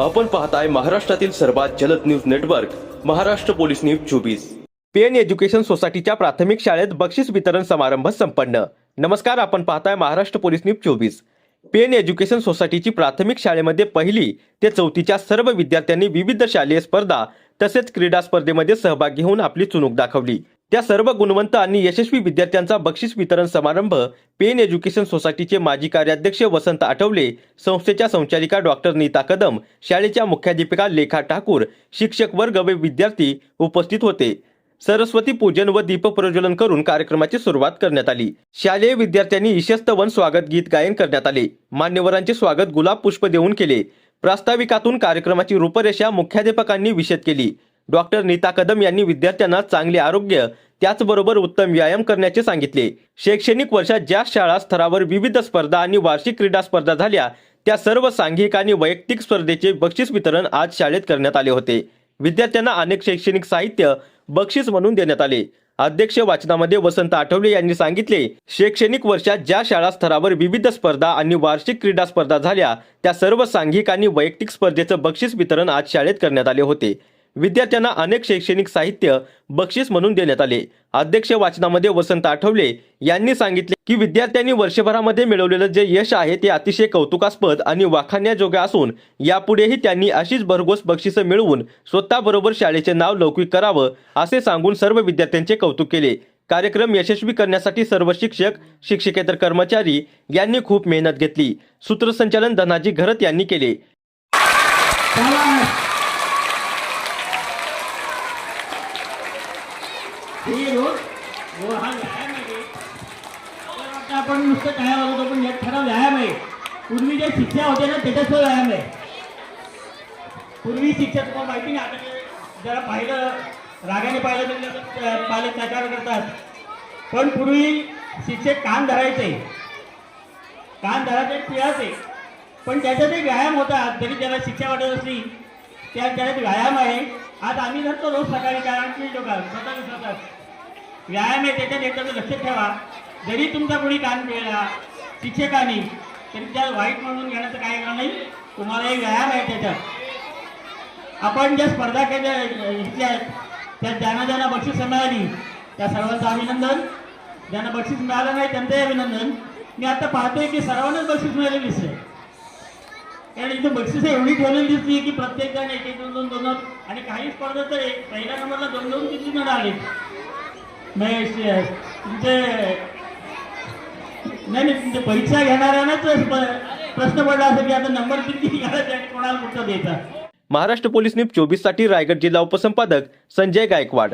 आपण पाहताय महाराष्ट्रातील सर्वात जलद news network Maharashtra police news चोवीस. पेन एज्युकेशन सोसायटीच्या प्राथमिक शाळेत बक्षीस वितरण समारंभ संपन्न. नमस्कार आपण पाहताय महाराष्ट्र पोलीस न्यूज चोवीस. पेन एज्युकेशन सोसायटीची प्राथमिक शाळेमध्ये पहिली ते चौथीच्या सर्व विद्यार्थ्यांनी विविध शालेय स्पर्धा तसेच क्रीडा स्पर्धेमध्ये सहभागी होऊन आपली चुणूक दाखवली. त्या सर्व गुणवंत आणि यशस्वी विद्यार्थ्यांचा बक्षीस वितरण समारंभ पेन एज्युकेशन सोसायटीचे माजी कार्याध्यक्ष वसंत आठवले संस्थेच्या संचालिका डॉक्टर नीता कदम शाळेच्या मुख्याध्यापिका लेखा ठाकूर शिक्षक वर्ग व विद्यार्थी उपस्थित होते. सरस्वती पूजन व दीप प्रज्वलन करून कार्यक्रमाची सुरुवात करण्यात आली. शालेय विद्यार्थ्यांनी इशस्तवन स्वागत गीत गायन करण्यात आले. मान्यवरांचे स्वागत गुलाब पुष्प देऊन केले. प्रास्ताविकातून कार्यक्रमाची रूपरेषा मुख्याध्यापकांनी विषद केली. डॉक्टर नीता कदम यांनी विद्यार्थ्यांना चांगले आरोग्य त्याचबरोबर उत्तम व्यायाम करण्याचे सांगितले. शैक्षणिक वर्षात ज्या शाळा स्तरावर विविध स्पर्धा आणि वार्षिक क्रीडा स्पर्धा झाल्या त्या सर्व सांघिक आणि वैयक्तिक स्पर्धेचे बक्षीस वितरण आज शाळेत करण्यात आले होते. विद्यार्थ्यांना अनेक शैक्षणिक साहित्य बक्षीस म्हणून देण्यात आले. अध्यक्ष वाचनामध्ये वसंत आठवले यांनी सांगितले शैक्षणिक वर्षात ज्या शाळा स्तरावर विविध स्पर्धा आणि वार्षिक क्रीडा स्पर्धा झाल्या त्या सर्व सांघिक आणि वैयक्तिक स्पर्धेचं बक्षीस वितरण आज शाळेत करण्यात आले होते. विद्यार्थ्यांना अनेक शैक्षणिक साहित्य बक्षीस म्हणून देण्यात आले. अध्यक्ष वाचनामध्ये वसंत आठवले यांनी सांगितले की विद्यार्थ्यांनी वर्षभरामध्ये मिळवलेलं जे यश आहे ते अतिशय कौतुकास्पद आणि वाखाण्याजोगे असून यापुढेही त्यांनी अशीच भरघोस बक्षिसं मिळवून स्वतःबरोबर शाळेचे नाव लौकिक करावं असे सांगून सर्व विद्यार्थ्यांचे कौतुक केले. कार्यक्रम यशस्वी करण्यासाठी सर्व शिक्षक शिक्षकेतर कर्मचारी यांनी खूप मेहनत घेतली. सूत्रसंचालन धनाजी घरत यांनी केले. हे रोज हो हा व्यायाम आहे वाटतं आपण नुसतं काय होतो पण यात खरा व्यायाम आहे पूर्वी जे शिक्षा होते ना त्याच्यात व्यायाम आहे पूर्वी शिक्षा तुम्हाला माहिती नाही आता जरा पाहिलं रागाने पाहिलं तर पालक तक्रार करतात पण पूर्वी शिक्षक कान धरायचे कान धरायचे पिळायचे पण त्याच्यात एक व्यायाम होता जरी त्याला शिक्षा वाटत असली त्या त्याच्यात व्यायाम आहे. आज आम्ही धरतो रोज सकाळी कारण की लोक स्वतः विसरतात व्यायाम आहे त्याच्यात एकदा लक्ष ठेवा. जरी तुमचा कोणी कान पिळला शिक्षकांनी तरी त्या वाईट म्हणून घेण्याचं काय कारण नाही? तुम्हाला एक व्यायाम आहे त्याच्यात. आपण ज्या स्पर्धा केल्या घेतल्या आहेत त्यात ज्यांना ज्यांना बक्षीस मिळाली त्या सर्वांचं अभिनंदन. ज्यांना बक्षीस मिळालं नाही त्यांचंही अभिनंदन. मी आता पाहतोय की सर्वांनाच बक्षीस मिळाले दिसतंय कारण इथे बक्षिसं एवढी ठेवलेली दिसली की प्रत्येक जण एक एक दोन दोन दोन आणि काही स्पर्धा तर एक पहिल्या नंबरला दोन दोन किती जण आले महेश तुमचे नाही नाही तुमचे परीक्षा घेणाऱ्यांनाच प्रश्न पडला असेल की आता नंबर किती घ्यायचा आणि कोणाला कुठं द्यायचा? महाराष्ट्र पोलीस न्यूज चोवीससाठी रायगड जिल्हा उपसंपादक संजय गायकवाड.